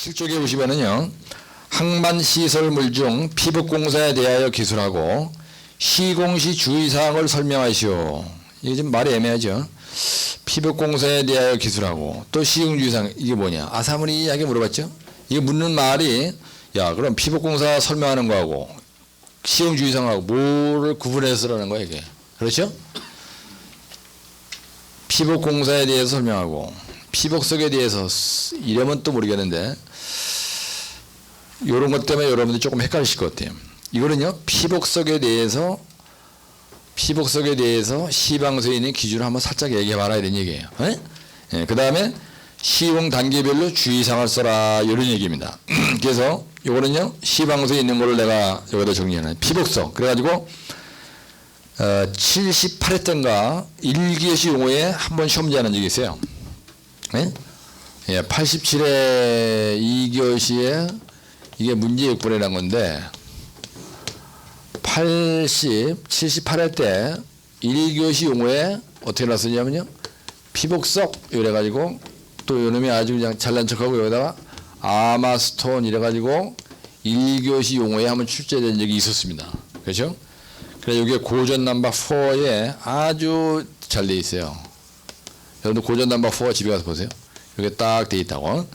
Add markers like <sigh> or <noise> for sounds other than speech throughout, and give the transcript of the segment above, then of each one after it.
107쪽에 보시면은요. 항만시설물 중 피부공사에 대하여 기술하고 시공시 주의사항을 설명하시오. 이게 좀 말이 애매하죠. 피부공사에 대하여 기술하고 또 시공주의사항 이게 뭐냐. 아사무리하게 물어봤죠. 이게 묻는 말이 야 그럼 피부공사 설명하는 거하고 시공주의사항하고 뭐를 구분해서 라는 거야 이게. 그렇죠? 피복공사에 대해서 설명하고 피복석에 대해서 쓰- 이러면 또 모르겠는데 이런 것 때문에 여러분들이 조금 헷갈리실 것 같아요. 이거는요 피복석에 대해서 피복석에 대해서 시방서에 있는 기준을 한번 살짝 얘기해 봐라 이런 얘기예요. 예, 그 다음에 시공 단계별로 주의사항을 써라 이런 얘기입니다. <clears throat> 그래서 이거는요 시방서에 있는 거를 내가 여기다 정리하는 피복석 그래가지고 어, 78회 때인가 1기시 용어에 한 번 시험 제하는 적이 있어요. 예? 예, 87회 2교시에 이게 문제역분이라는 건데 80, 78회 때 1교시 용어에 어떻게 나왔냐면요. 피복석 이래가지고 또 요놈이 아주 그냥 잘난 척하고 여기다가 아마스톤 이래가지고 1교시 용어에 한번 출제된 적이 있었습니다. 그렇죠? 그래 이게 고전 넘버 4에 아주 잘 돼 있어요. 여러분들 고전 넘버 4 집에 가서 보세요. 이게 딱 돼 있다고.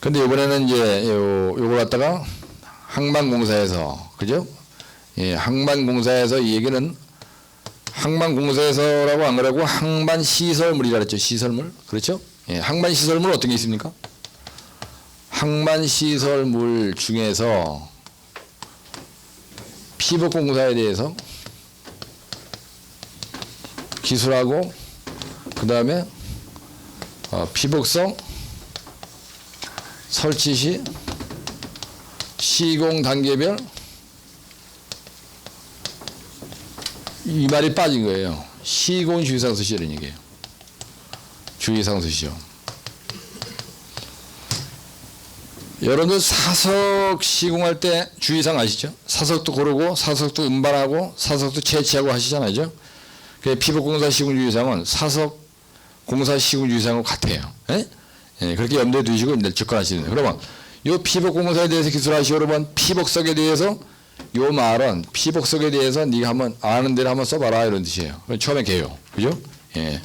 근데 이번에는 이제 요 요걸 갖다가 항만공사에서 그죠? 예, 항만공사에서 이 얘기는 항만공사에서라고 안 그러고 항만시설물이라 그랬죠. 시설물. 그렇죠? 예, 항만시설물 어떤 게 있습니까? 항만시설물 중에서 피복공사에 대해서 기술하고 그 다음에 어, 피복성 설치 시 시공 단계별 이 말이 빠진 거예요. 시공 주의사항 쓰시라는 얘기예요. 쓰시죠. 여러분들 사석 시공할 때 주의사항 아시죠? 사석도 고르고 사석도 음반하고 사석도 채취하고 하시잖아요. 그 피부공사 시공 주의사항은 사석 공사 시공주의사항과 같아요. 예? 예, 그렇게 염두에 두시고 접근하시는. 그러면 요 피복공사에 대해서 기술하시고 여러분 피복석에 대해서 요 말은 피복석에 대해서 네가 한번 아는 대로 한번 써봐라 이런 뜻이에요. 처음에 개요. 그죠? 예.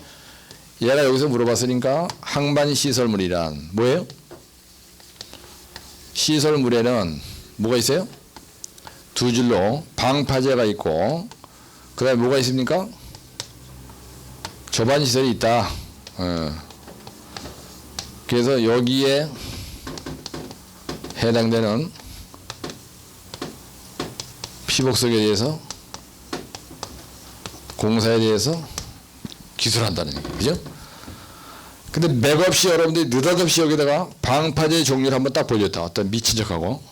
얘가 여기서 물어봤으니까 항반시설물이란 뭐예요? 시설물에는 뭐가 있어요? 두 줄로 방파제가 있고 그 다음에 뭐가 있습니까? 저반 시설이 있다. 어. 그래서 여기에 해당되는 피복석에 대해서 공사에 대해서 기술한다는 얘기죠. 근데 맥없이 여러분들이 느닷없이 여기다가 방파제 종류를 한번 딱 보여줬다. 어떤 미친 척하고.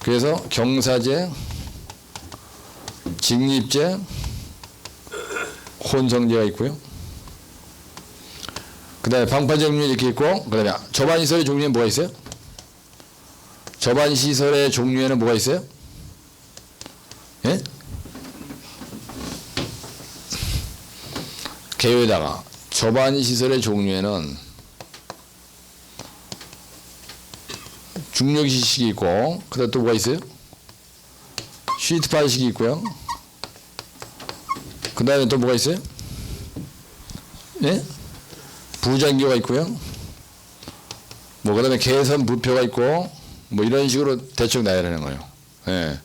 그래서 경사제, 직립제, 혼성제가 있고요. 그 다음에 방파제 종류 이렇게 있고, 그 다음에 저반시설의 종류에 뭐가 있어요? 저반시설의 종류에는 뭐가 있어요? 예? 개요에다가 저반시설의 종류에는 중력시식이 있고, 그 다음에 또 뭐가 있어요? 시트파이식이 있고요. 그 다음에 또 뭐가 있어요? 예? 부장교가 있고요. 뭐 그다음에 개선 부표가 있고 뭐 이런 식으로 대충 나야 되는 거예요. 예.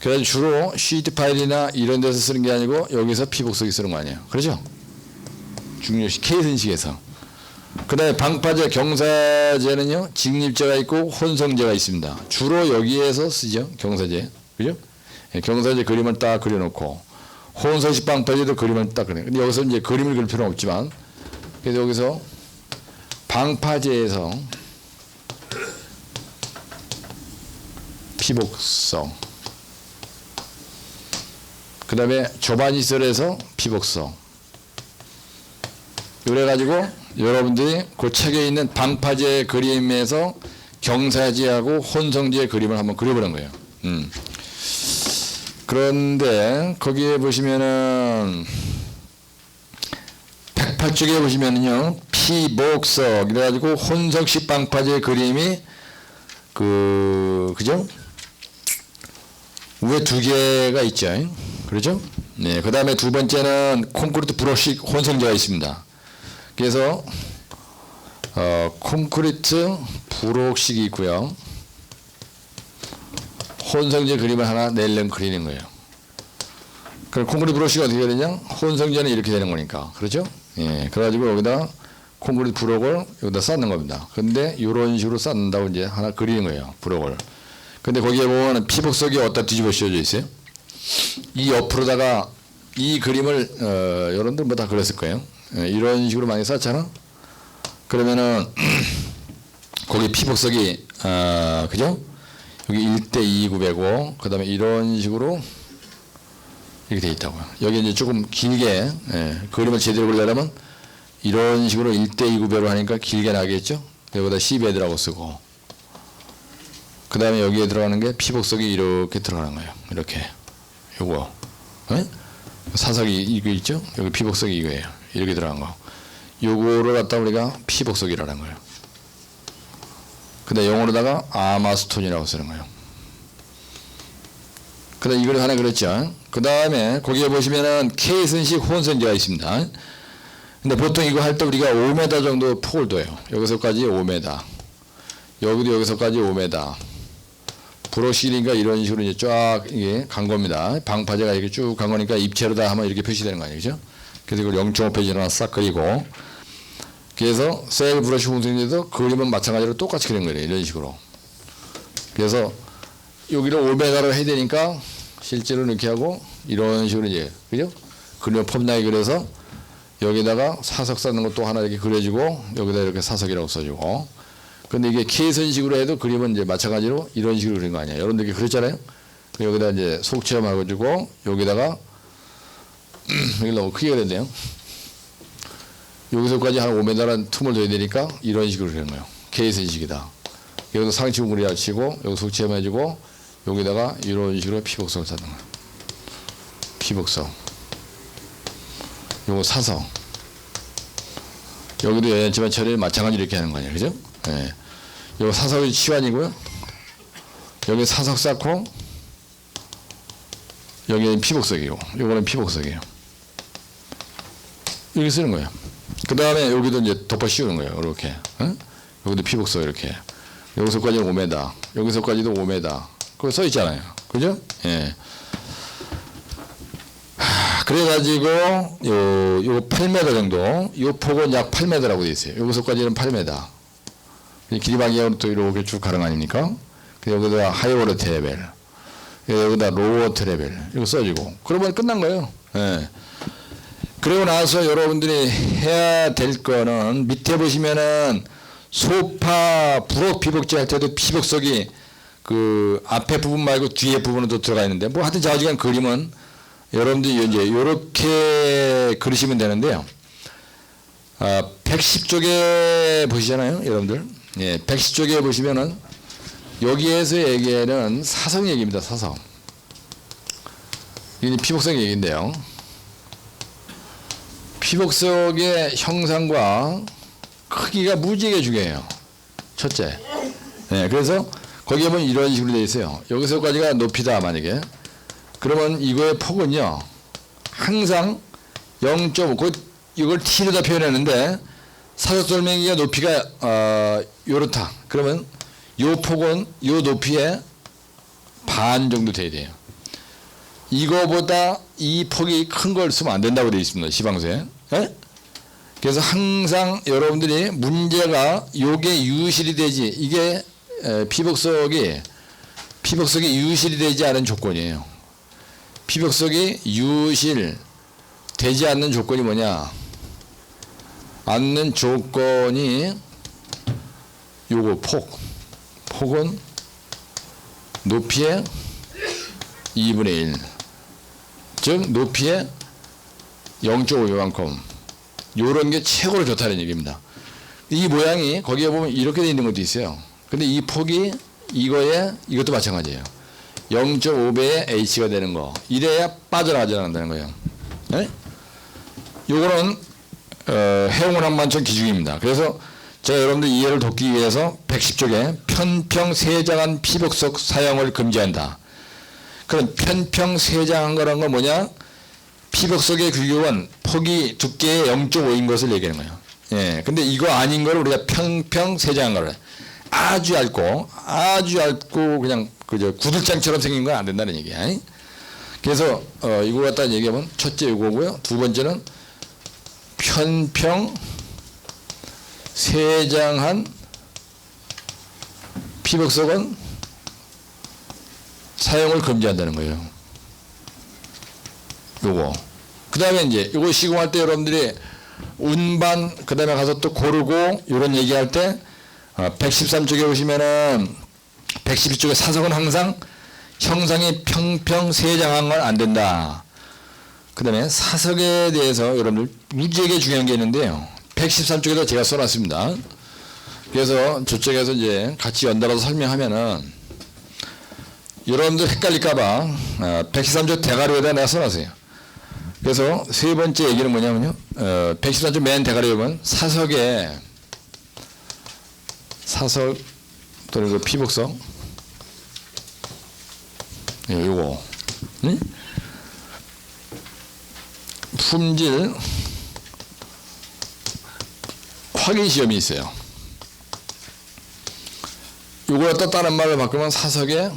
그래서 주로 시트 파일이나 이런 데서 쓰는 게 아니고 여기서 피복석이 쓰는 거 아니에요. 그렇죠? 중요시 케이슨식에서. 그다음에 방파제 경사제는요 직립제가 있고 혼성제가 있습니다. 주로 여기에서 쓰죠 경사제, 그죠? 예, 경사제 그림을 딱 그려놓고 혼성식 방파제도 그림을 딱 그려. 근데 여기서 이제 그림을 그릴 필요는 없지만 그래서 여기서 방파제에서 피복성 그 다음에 조반시설에서 피복성 그래가지고 여러분들이 그 책에 있는 방파제 그림에서 경사지하고 혼성지의 그림을 한번 그려보는 거예요. 음. 그런데 거기에 보시면은 108쪽에 보시면은요 피복석 이래가지고 혼석식 방파제 그림이 그 그죠? 위에 두 개가 있죠. 그렇죠? 네. 그 다음에 두 번째는 콘크리트 브러식 혼성제가 있습니다. 그래서 어, 콘크리트 브록식이 있고요. 혼성제 그림을 하나 내려면 그리는 거예요. 그럼 콘크리트 브러쉬가 어떻게 되냐? 혼성제는 이렇게 되는 거니까. 그렇죠? 예. 그래가지고 여기다 콘크리트 브록을 여기다 쌓는 겁니다. 근데 이런 식으로 쌓는다고 이제 하나 그리는 거예요. 브록을. 근데 거기에 보면 피복석이 어디다 뒤집어 씌워져 있어요? 이 옆으로다가 이 그림을 어, 여러분들 뭐 다 그렸을 거예요. 예, 이런 식으로 많이 쌓잖아. 그러면은 <clears throat> 거기 피복석이 아 그죠? 여기 1대 2 9배고 그다음에 이런 식으로 이렇게 돼 있다고요. 여기 이제 조금 길게 예, 그림을 제대로 그리려면 이런 식으로 1대 2 9배로 하니까 길게 나겠죠. 여기다 10배드라고 쓰고 그 다음에 여기에 들어가는 게 피복석이 이렇게 들어가는 거예요. 이렇게 요거 예? 사석이 이거 있죠? 여기 피복석이 이거예요. 이렇게 들어간 거. 요거를 갖다 우리가 피복석이라는 거예요. 근데 영어로다가 아마스톤이라고 쓰는 거예요. 근데 이걸 하나 그랬죠. 그 다음에 거기에 보시면은 케이슨식 혼선제가 있습니다. 근데 보통 이거 할 때 우리가 5m 정도 폭을 둬요. 여기서까지 5m. 여기도 여기서까지 5m. 브로실인가 이런 식으로 이제 쫙 이게 간 겁니다. 방파제가 이렇게 쭉 간 거니까 입체로 다 하면 이렇게 표시되는 거 아니에요. 그죠? 그래서 이걸 0.5페이지로 하나 싹 그리고 그래서 셀 브러쉬 홍성제도 그림은 마찬가지로 똑같이 그린 거예요. 이런 식으로. 그래서 여기를 5m로 해야 되니까 실제로 이렇게 하고 이런 식으로 이제 그죠? 그림을 폼나게 그려서 여기다가 사석 쌓는 것도 하나 이렇게 그려주고 여기다 이렇게 사석이라고 써주고 근데 이게 케이선식으로 해도 그림은 이제 마찬가지로 이런 식으로 그린 거 아니야. 여러분들 이렇게 그렸잖아요. 그 여기다 이제 속체험 하고 주고 여기다가 <clears throat> 여기 너무 크게 그렸네요. 여기서까지 한 5m란 틈을 둬야 되니까 이런 식으로 그리는 거예요. 케이선식이다. 여기서 상치고 그리야 치고 여기 속체험 해주고 여기다가 이런 식으로 피복성을 찾는 거예요. 피복성. 요거 사성. 여기도 여연치만 처리를 마찬가지로 이렇게 하는 거 아니에요. 그죠? 예. 요거 사석이 치환이고요. 여기 사석 쌓고 여기는 피복석이고 요거는 피복석이에요. 이렇게 쓰는 거예요. 그 다음에 여기도 이제 덮어 씌우는 거예요. 이렇게. 어? 여기도 피복석 이렇게. 여기서까지는 5m. 여기서까지도 5m. 그거 써 있잖아요. 그죠? 예. 하, 그래가지고 요, 요 8m 정도, 요 폭은 약 8m라고 돼 있어요. 여기서까지는 8m. 이 길이 방향으로 또 이렇게 쭉 가는 거 아닙니까? 그 여기다 하이워터 레벨, 여기다 로워터 레벨 이거 써주고 그러면 끝난 거예요. 예. 그리고 나서 여러분들이 해야 될 거는 밑에 보시면은 소파 부록 피복제 할 때도 피복석이 그 앞에 부분 말고 뒤에 부분도 들어가 있는데 뭐 하여튼 좌지간 그림은 여러분들이 이제 이렇게 그리시면 되는데요. 아, 110쪽에 보시잖아요, 여러분들. 예, 110쪽에 보시면은 여기에서 얘기하는 사성 얘기입니다, 사성. 이게 피복성 얘기인데요. 피복석의 형상과 크기가 무지하게 중요해요. 첫째. 네, 그래서 거기에 보면 이런 식으로 되어 있어요. 여기서까지가 높이다, 만약에. 그러면 이거의 폭은요, 항상 0.5, 그 이걸 t로 다 표현했는데, 사석설명기가 높이가, 어, 요렇다. 그러면 요 폭은 요 높이의 반 정도 돼야 돼요. 이거보다 이 폭이 큰 걸 쓰면 안 된다고 되어 있습니다. 시방서에. 예? 그래서 항상 여러분들이 문제가 요게 유실이 되지 이게 에, 피복석이 피복석이 유실이 되지 않은 조건이에요. 피복석이 유실 되지 않는 조건이 뭐냐? 않는 조건이 요거 폭 폭은 높이의 2분의 1. 즉 높이의 0.5 요만큼 요런 게 최고로 좋다는 얘기입니다. 이 모양이 거기에 보면 이렇게 돼 있는 것도 있어요. 근데 이 폭이 이거에 이것도 마찬가지예요. 0.5배의 h가 되는 거. 이래야 빠져나가지 않는다는 거예요. 네? 요거는 어, 해운항만청 기준입니다. 그래서 제가 여러분들 이해를 돕기 위해서 110쪽에 편평 세장한 피복석 사용을 금지한다. 그럼 편평 세장한 거란 건 뭐냐? 피복석의 규격은 폭이 두께의 0.5인 것을 얘기하는 거예요. 예. 근데 이거 아닌 걸 우리가 평평 세장한 거를 아주 얇고 아주 얇고 그냥 그저 구들장처럼 생긴 건 안 된다는 얘기야. 그래서 어, 이거 갖다 얘기하면 첫째 이거고요. 두 번째는 편평 세장한 피복석은 사용을 금지한다는 거예요. 요거. 그 다음에 이제 요거 시공할 때 여러분들이 운반 그 다음에 가서 또 고르고 이런 얘기할 때 어, 113쪽에 보시면은 112쪽에 사석은 항상 형상이 평평 세장한 건 안 된다. 그 다음에 사석에 대해서 여러분들 무지하게 중요한 게 있는데요. 113쪽에도 제가 써놨습니다. 그래서 저쪽에서 이제 같이 연달아서 설명하면은 여러분들 헷갈릴까봐 113쪽 대가리에다 내가 써놨어요. 그래서 세 번째 얘기는 뭐냐면요. 어, 113쪽 맨 대가리에 보면 사석에 사석 또는 그 피복석 예, 요거 응? 품질 확인 시험이 있어요. 요걸 또 다른 말로 바꾸면 사석의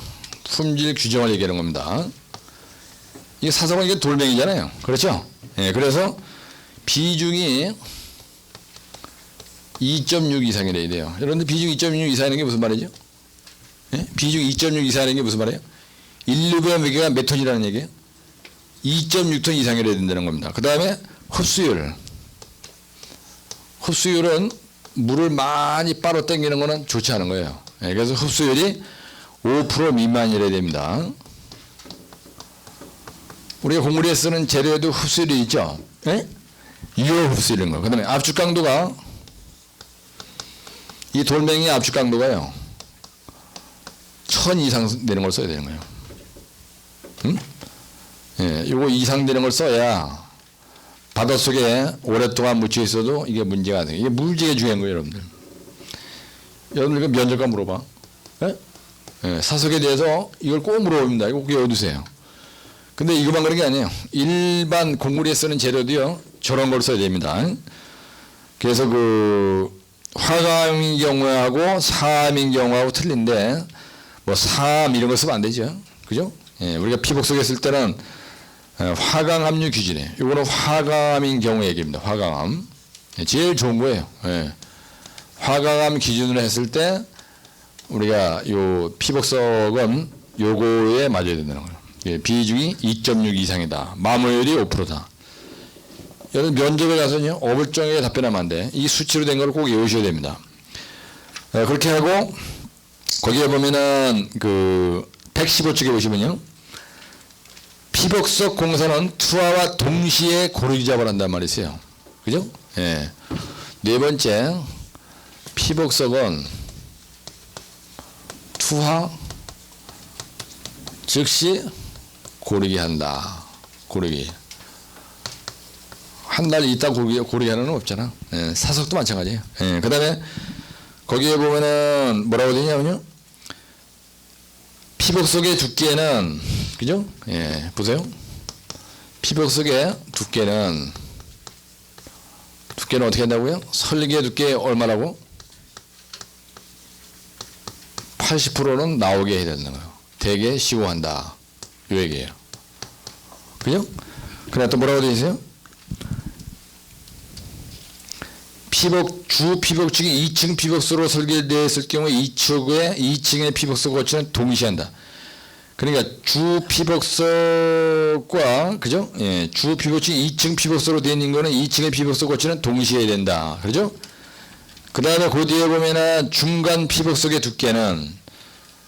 품질 규정을 얘기하는 겁니다. 이게 사석은 이게 돌멩이잖아요. 그렇죠? 예, 그래서 비중이 2.6 이상이 돼야 돼요. 여러분들 비중 2.6 이상이라는 게 무슨 말이죠? 예? 비중 2.6 이상이라는 게 무슨 말이에요? 1리브의 무게가 몇 톤이라는 얘기예요? 2.6톤 이상이 돼야 된다는 겁니다. 그 다음에 흡수율. 흡수율은 물을 많이 빨아 당기는 거는 좋지 않은 거예요. 예, 그래서 흡수율이 5% 미만이래야 됩니다. 우리가 공물에 쓰는 재료에도 흡수율이 있죠. 예? 유효 흡수율인 거. 그 다음에 압축 강도가 이 돌멩이 압축 강도가요. 천 이상 되는 걸 써야 되는 거예요. 응? 예, 요거 이상 되는 걸 써야 바닷속에 오랫동안 묻혀 있어도 이게 문제가 돼요. 이게 무지개 중요한 거예요, 여러분들. 여러분들 그 면접관 물어봐. 예? 예, 사석에 대해서 이걸 꼭 물어봅니다. 이거 꼭 외워두세요. 근데 이거만 그런 게 아니에요. 일반 공구리에 쓰는 재료도요, 저런 걸 써야 됩니다. 그래서 그, 화감인 경우하고 사암인 경우하고 틀린데, 뭐, 사암 이런 거 쓰면 안 되죠. 그죠? 예, 우리가 피복속에 쓸 때는 예, 화강 함유 기준이에요. 이거는 화감인 경우 얘기입니다. 화강암. 예, 제일 좋은 거예요. 예. 화강암 기준으로 했을 때 우리가 요 피복석은 요거에 맞아야 된다는 거예요. 예, 비중이 2.6 이상이다. 마모율이 5%다. 여러분 면접에 가서요 어불정하게 답변하면 안 돼. 이 수치로 된 걸 꼭 외우셔야 됩니다. 예, 그렇게 하고 거기에 보면은 그 115쪽에 보시면요. 피복석 공사는 투하와 동시에 고르기 작업을 한단 말이 있어요. 그죠? 예. 네 번째, 피복석은 투하 즉시 고르기 한다. 고르기. 한 달 있다 고르기, 고르기 하는 건 없잖아. 예, 사석도 마찬가지예요. 예, 그 다음에 거기에 보면은 뭐라고 되냐면요. 피복석의 두께는 그죠? 예, 보세요. 피복석의 두께는 두께는 어떻게 한다고요? 설계 두께 얼마라고? 80%는 나오게 해야 된다는 거예요. 대개 시공한다. 요 얘기예요. 그죠? 그래 또 뭐라고 되어 있어요? 피복 주 피복층이 2층 피복소로 설계되었을 경우 2층에 2층의 피복소 거치는 동시한다. 그러니까 주 피복석과 그죠? 예, 주 피복층이 2층 피복소로 되어 있는 거는 2층의 피복소 거치는 동시에 된다. 그죠? 그 다음에 그 뒤에 보면은 중간 피복석의 두께는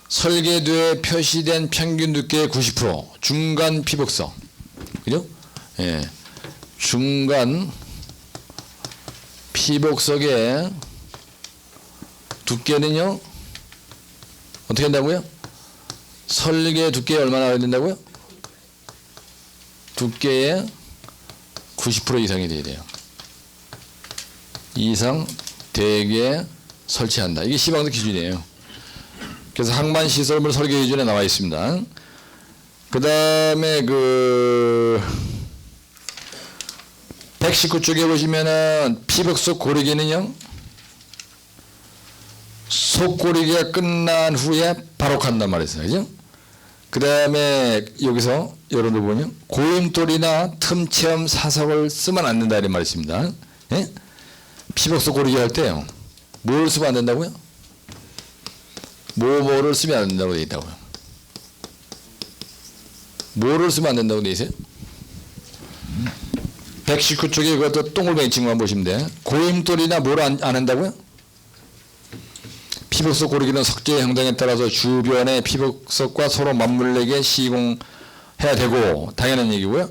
설계도에 표시된 평균 두께의 90% 중간 피복석. 그죠? 예. 중간 피복석의 두께는요, 어떻게 한다고요? 설계 두께 얼마나 된다고요? 두께의 90% 이상이 돼야 돼요. 이상 대게 설치한다. 이게 시방도 기준이에요. 그래서 항만 시설물 설계 기준에 나와 있습니다. 그 다음에 그 119쪽에 보시면은 피복속 고르기는요. 속고르기가 끝난 후에 바로 간단 말이었어요. 그죠? 그 다음에 여기서 여러분들 보면 고임돌이나 틈체험 사석을 쓰면 안 된다 이런 말이 있습니다. 예? 피복속 고르기 할 때요. 뭘 쓰면 안 된다고요? 뭐뭐를 쓰면 안 된다고 돼 있다고요. 뭐를 쓰면 안 된다고 돼 있어요? 119쪽에 그것도 동글뱅이 친구만 보시면 돼. 고임돌이나 뭘안 안 한다고요? 피복석 고르기는 석재의 형상에 따라서 주변의 피복석과 서로 맞물리게 시공해야 되고 당연한 얘기고요.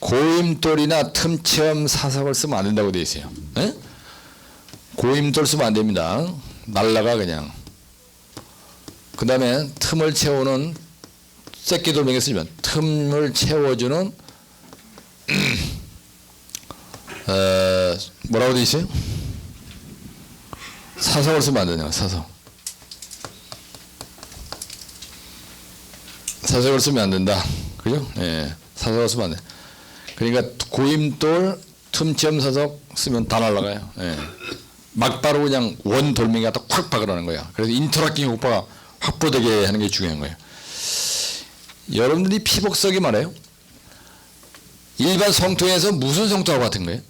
고임돌이나 틈체험 사석을 쓰면 안 된다고 돼 있어요. 예? 고임돌 쓰면 안 됩니다. 날라가 그냥. 그 다음에 틈을 채우는 새끼 돌멩이 쓰면 틈을 채워주는 어, 뭐라고 돼 있어요? 사석을 쓰면 안 되냐 사석. 사석을 쓰면 안 된다. 그죠? 예. 사석을 쓰면 안 돼. 그러니까 고임돌 틈체험 사석 쓰면 다 날라가요. 예. 막바로 그냥 원 돌멩이 갖다 콱 박으라는 거야. 그래서 인터락팅 효과가 확보되게 하는 게 중요한 거예요. 여러분들이 피복석이 말해요. 일반 성토에서 무슨 성토하고 같은 거예요?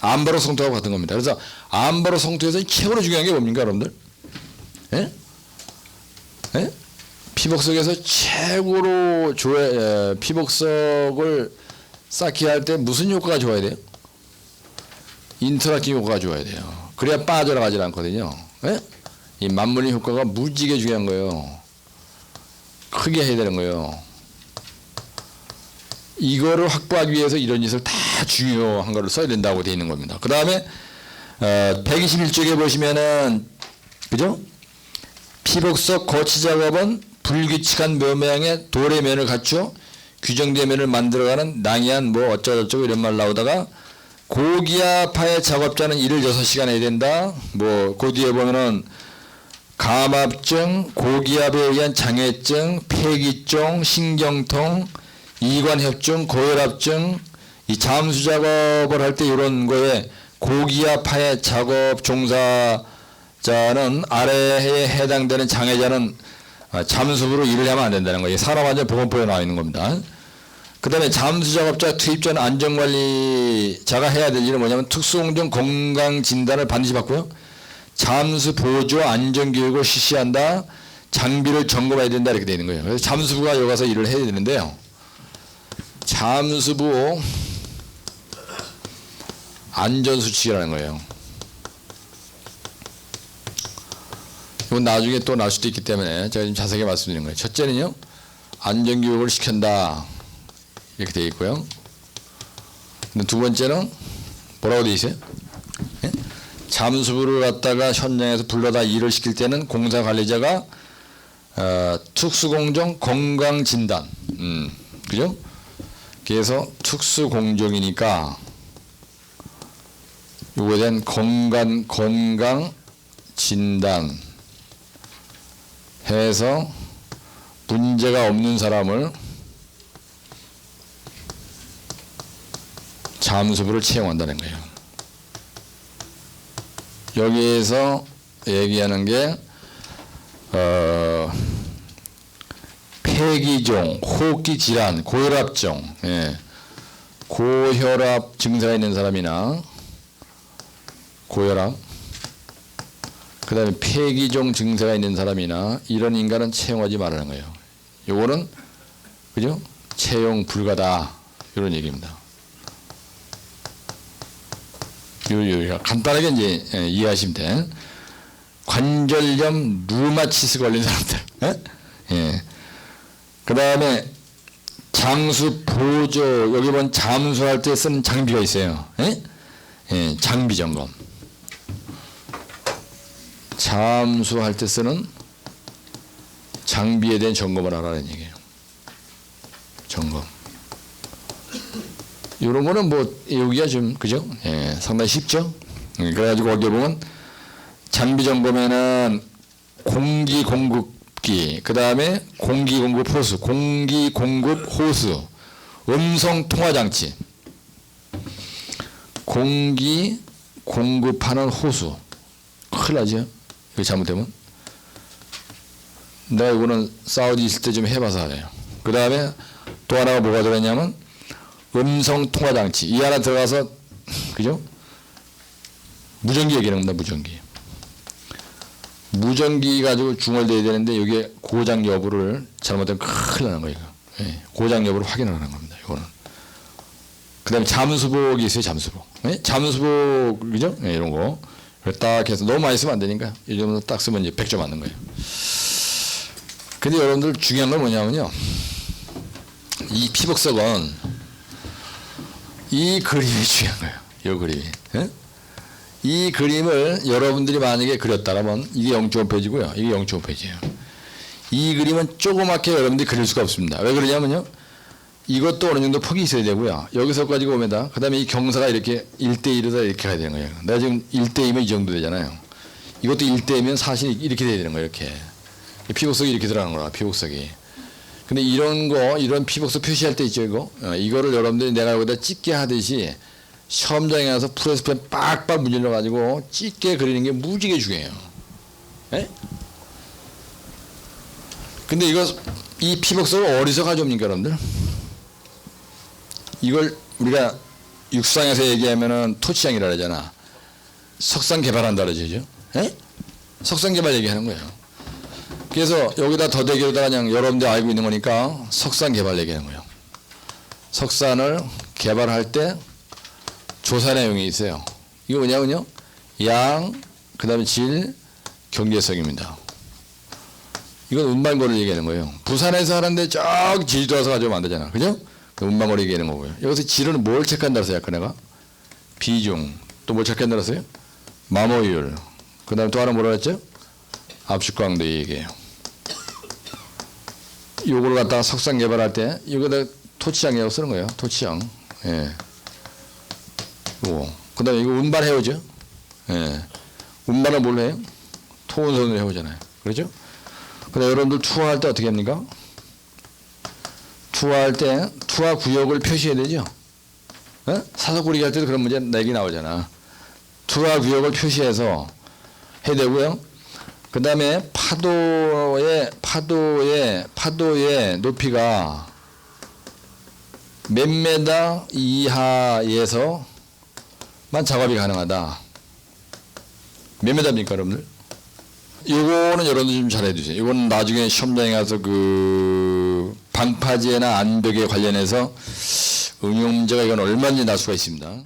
암바로 성토하고 같은 겁니다. 그래서 암바로 성토에서 최고로 중요한 게 뭡니까, 여러분들? 예? 예? 피복석에서 최고로 에, 피복석을 쌓기 할 때 무슨 효과가 좋아야 돼요? 인터락팅 효과가 좋아야 돼요. 그래야 빠져나가질 않거든요. 예? 이 맞물림 효과가 무지개 중요한 거예요. 크게 해야 되는 거예요. 이거를 확보하기 위해서 이런 짓을 다 중요한 거를 써야 된다고 되어 있는 겁니다. 그 다음에 어, 121쪽에 보시면은 그죠? 피복석 거치 작업은 불규칙한 묘모양의 돌의 면을 갖추어 규정된 면을 만들어가는 낭이한 뭐 어쩌고저쩌고 이런 말 나오다가 고기압파의 작업자는 일을 6시간 해야 된다. 뭐 그 뒤에 보면은 감압증, 고기압에 의한 장애증, 폐기증, 신경통, 이관협증, 고혈압증, 이 잠수 작업을 할 때 이런 거에 고기압파의 작업 종사자는 아래에 해당되는 장애자는 아, 잠수부로 일을 하면 안 된다는 거예요. 산업안전 보건법에 나와 있는 겁니다. 그 다음에 잠수 작업자 투입 전 안전관리자가 해야 될 일은 뭐냐면 특수공정 건강 진단을 반드시 받고요. 잠수 보조 안전교육을 실시한다. 장비를 점검해야 된다 이렇게 되어 있는 거예요. 그래서 잠수부가 여기 가서 일을 해야 되는데요. 잠수부 안전수칙이라는 거예요. 이건 나중에 또날 수도 있기 때문에 제가 좀 자세하게 말씀드리는 거예요. 첫째는요, 안전교육을 시킨다. 이렇게 되어 있고요. 두 번째는 뭐라고 되어 있어요? 예? 잠수부를 갖다가 현장에서 불러다 일을 시킬 때는 공사 관리자가 어, 특수공정 건강진단, 음, 그죠? 그래서 특수공정이니까 요거에 대한 건강 건강 진단 해서 문제가 없는 사람을 잠수부를 채용한다는 거예요. 여기에서 얘기하는 게 어, 폐기종, 호흡기 질환, 고혈압증, 예. 고혈압 증세가 있는 사람이나 고혈압, 그 다음에 폐기종 증세가 있는 사람이나 이런 인간은 채용하지 말라는 거예요. 요거는 그죠? 채용 불가다 이런 얘기입니다. 요, 요, 간단하게 이제 예, 이해하시면 돼. 관절염, 루마티스 걸린 사람들. 예? 예. 그 다음에 장수 보조 여기 보면 잠수할 때 쓰는 장비가 있어요. 예? 예, 장비 점검. 잠수할 때 쓰는 장비에 대한 점검을 하라는 얘기예요. 점검. 이런 거는 뭐 여기가 좀 그죠? 예, 상당히 쉽죠. 예, 그래가지고 거기 보면 장비 점검에는 공기 공급 기, 그 다음에 공기 공급 호수, 공기 공급 호수, 음성 통화 장치, 공기 공급하는 호수. 큰일 나죠? 이거 잘못되면. 내가 이거는 사우디 있을 때 좀 해봐서 알아요. 그 다음에 또 하나가 뭐가 들어있냐면 음성 통화 장치. 이 하나 들어가서, 그죠? 무전기 얘기하는 겁니다, 무전기. 무전기 가지고 중얼대야 되는데 이게 고장 여부를 잘못하면 큰일 나는 거예요. 예, 고장 여부를 확인하는 겁니다, 이거는. 그 다음에 잠수복이 있어요, 잠수복. 예? 잠수복, 그죠? 예, 이런 거. 딱 해서 너무 많이 쓰면 안 되니까 이 정도 딱 쓰면 이제 100점 맞는 거예요. 근데 여러분들 중요한 건 뭐냐면요. 이 피복석은 이 그림이 <laughs> 중요한 거예요. 이 그림이. 예? 이 그림을 여러분들이 만약에 그렸다면 이게 0.5페이지고요. 이게 0.5페이지예요. 이 그림은 조그맣게 여러분들이 그릴 수가 없습니다. 왜 그러냐면요. 이것도 어느 정도 폭이 있어야 되고요. 여기서까지 오면다. 그 다음에 이 경사가 이렇게 1대1에다 이렇게 가야 되는 거예요. 내가 지금 1대2면 이 정도 되잖아요. 이것도 1대2면 사실 이렇게 돼야 되는 거예요. 이렇게. 피복석이 이렇게 들어가는 거야. 피복석이. 근데 이런 거, 이런 피복석 표시할 때 있죠, 이거. 어, 이거를 여러분들이 내가 여기다 찍게 하듯이 시험장에 가서 프레스펜 빡빡 문질러 가지고 찍게 그리는 게 무지개 중요해요. 예? 근데 이거 이 피복석을 어디서 가져옵니까, 여러분들? 이걸 우리가 육상에서 얘기하면은 토치장이라 그러잖아. 석상 개발한다 그러죠. 예? 석상 개발 얘기하는 거예요. 그래서 여기다 더대기로다가 그냥 여러분들 알고 있는 거니까 석산 개발 얘기하는 거예요. 석산을 개발할 때 조사 내용이 있어요. 이거 뭐냐면요. 양, 그 다음에 질, 경제성입니다. 이건 운반거를 얘기하는 거예요. 부산에서 하는데 저기 제주도 와서 안 되잖아. 그죠? 그 운반거를 얘기하는 거고요. 여기서 질은 뭘 체크한다 그랬어요, 아까 내가? 비중. 또 뭘 체크한다 그랬어요? 마모율. 그 다음에 또 하나 뭐라 그랬죠? 압축광도 얘기해요. 요걸 갖다가 석상 개발할 때 이거다 토치장이라고 쓰는 거예요. 토치장. 예. 요거. 그 다음에 이거 운반 해오죠. 예. 운반을 뭘 해요? 토운선을 해오잖아요. 그렇죠? 근데 여러분들 투어할 때 어떻게 합니까? 투어할 때 투어 구역을 표시해야 되죠. 어? 사석구리기 할 때도 그런 문제 내기 나오잖아. 투어 구역을 표시해서 해야 되고요. 그 다음에 파도의 파도의 파도의 높이가 몇 메다 이하에서 만 작업이 가능하다. 몇 메다입니까, 여러분들? 이거는 여러분들 좀 잘해 주세요. 이건 나중에 시험장에 가서 그 방파제나 안벽에 관련해서 응용 문제가 이건 얼마든지 날 수가 있습니다.